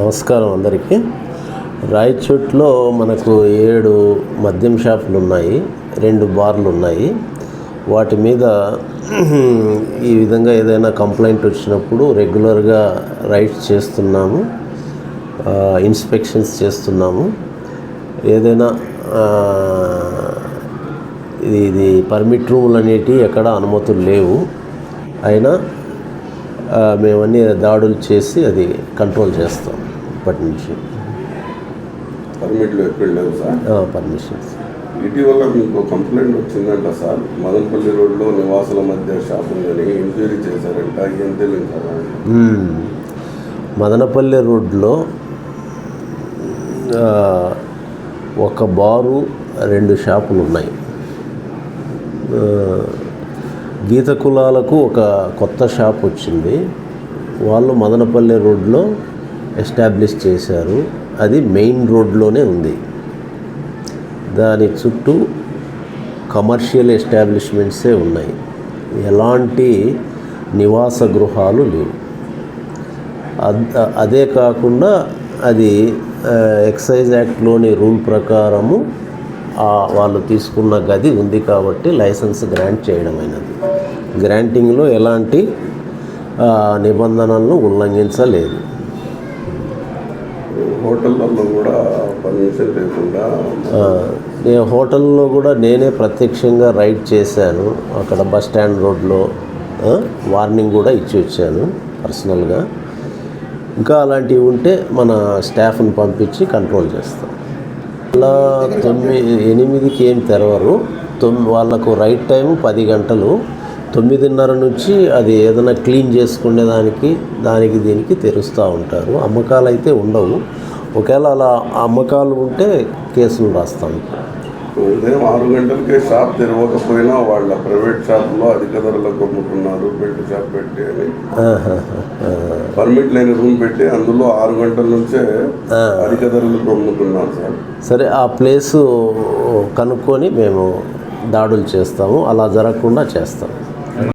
నమస్కారం అందరికీ. రాయచోట్లో మనకు ఏడు మద్యం షాపులు ఉన్నాయి రెండు బార్లు ఉన్నాయి. వాటి మీద ఈ విధంగా ఏదైనా కంప్లైంట్ వచ్చినప్పుడు రెగ్యులర్గా రైడ్స్ చేస్తున్నాము ఇన్స్పెక్షన్స్ చేస్తున్నాము. ఏదైనా ఇది ఇది పర్మిట్ రూములు అనేటివి ఎక్కడ అనుమతులు లేవు. అయినా మేమన్నీ దాడులు చేసి అది కంట్రోల్ చేస్తాం. ఇప్పటి నుంచి. పర్మిట్లు ఎక్కడ లేవు సార్? పర్మిషన్స్ ఇటీవల మీకు కంప్లైంట్ వచ్చిందంట సార్. మదనపల్లి రోడ్లో నివాసుల మధ్య షాప్ ఉందని ఎంక్వైరీ చేశారంట. ఏం తెలియదు సార్ మదనపల్లె రోడ్లో ఒక బారు రెండు షాపులు ఉన్నాయి. గీత కులాలకు ఒక కొత్త షాప్ వచ్చింది. వాళ్ళు మదనపల్లె రోడ్లో ఎస్టాబ్లిష్ చేశారు. అది మెయిన్ రోడ్లోనే ఉంది. దాని చుట్టూ కమర్షియల్ ఎస్టాబ్లిష్మెంట్సే ఉన్నాయి. ఎలాంటి నివాస గృహాలు లేవు. అదే కాకుండా అది ఎక్సైజ్ యాక్ట్లోని రూల్ ప్రకారము వాళ్ళు తీసుకున్న గది ఉంది కాబట్టి లైసెన్స్ గ్రాంట్ చేయడమైనది గ్రాంటింగ్లో ఎలాంటి నిబంధనలను ఉల్లంఘించలేదు. హోటళ్ళల్లో కూడా పర్మిషన్ లేకుండా నేను హోటల్లో కూడా నేనే ప్రత్యక్షంగా రైడ్ చేశాను. అక్కడ బస్ స్టాండ్ రోడ్లో వార్నింగ్ కూడా ఇచ్చి వచ్చాను పర్సనల్గా. ఇంకా అలాంటివి ఉంటే మన స్టాఫ్ని పంపించి కంట్రోల్ చేస్తాం. అలా తొమ్మిది ఎనిమిదికి ఏం తెరవరు. తొమ్మిది వాళ్ళకు రైట్ టైం పది గంటలు. తొమ్మిదిన్నర నుంచి అది ఏదైనా క్లీన్ చేసుకునే దానికి దానికి దీనికి తెరుస్తూ ఉంటారు. అమ్మకాలు అయితే ఉండవు. ఒకవేళ అలా అమ్మకాలు ఉంటే కేసులు రాస్తాం. ఉదయం ఆరు గంటలకే షాప్ తెరవకపోయినా వాళ్ళ ప్రైవేట్ షాప్లో అధిక ధరలకు అమ్ముతున్నారు బెల్ట్ షాప్ పెట్టి అని. పర్మిట్ లేని రూమ్ పెట్టి అందులో ఆరు గంటల నుంచే అధిక ధరలకు అమ్ముతున్నారు సార్. సరే ఆ ప్లేసు కనుక్కొని మేము దాడులు చేస్తాము. అలా జరగకుండా చేస్తాం.